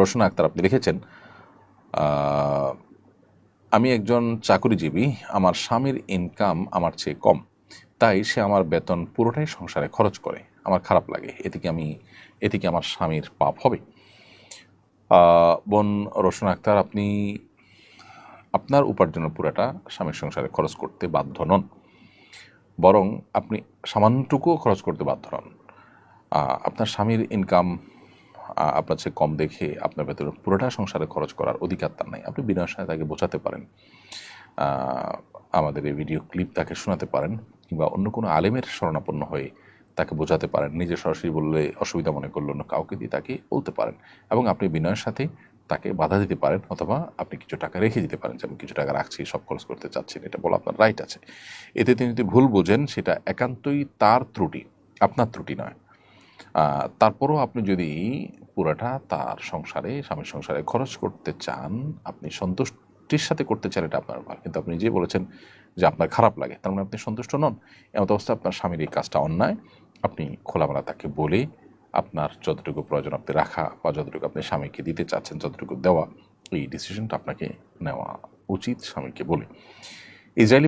রোশনা আক্তার, আপনি লিখেছেন আমি একজন চাকরিজীবী, আমার স্বামীর ইনকাম আমার চেয়ে কম, তাই সে আমার বেতন পুরোটাই সংসারে খরচ করে, আমার খারাপ লাগে এতে কি আমি এদিকে আমার স্বামীর পাপ হবে। বোন রোশন আক্তার, আপনি, আপনার উপার্জনের পুরোটা স্বামীর সংসারে খরচ করতে বাধ্য নন, বরং আপনি সামান্যটুকুও খরচ করতে বাধ্য নন। আপনার স্বামীর ইনকাম আপনার চেয়ে কম দেখে আপনার ভেতরে পুরোটা সংসারে খরচ করার অধিকার তার নাই। আপনি বিনয়ের সাথে তাকে বোঝাতে পারেন। আমাদের এই ভিডিও ক্লিপ তাকে শোনাতে পারেন কিংবা অন্য কোনো আলেমের শরণাপন্ন হয়ে তাকে বোঝাতে পারেন। নিজে সরাসরি বললে অসুবিধা মনে করল না কাউকে দিয়ে তাকে বলতে পারেন এবং আপনি বিনয়ের সাথে তাকে বাধা দিতে পারেন অথবা আপনি কিছু টাকা রেখে দিতে পারেন। যে আমি কিছু টাকা রাখছি সব খরচ করতে চাচ্ছি না, এটা বলা আপনার রাইট আছে। এতে তিনি যদি ভুল বোঝেন সেটা একান্তই তার ত্রুটি আপনার ত্রুটি নয়। তারপরও আপনি যদি পুরাটা তার সংসারে, স্বামীর সংসারে খরচ করতে চান, আপনি সন্তুষ্টির সাথে করতে চান, এটা আপনার ব্যাপার কিন্তু আপনি যে বলেছেন যে আপনার খারাপ লাগে, তার মানে আপনি সন্তুষ্ট নন। এমত অবস্থা, আপনার স্বামীর এই কাজটা অন্যায়। আপনি খোলামেলা তাকে বলে আপনার যতটুকু প্রয়োজন আপনি রাখা বা যতটুকু আপনি স্বামীকে দিতে চাচ্ছেন যতটুকু দেওয়া, এই ডিসিশনটা আপনাকে নেওয়া উচিত স্বামীকে বলে। ইসরায়েলি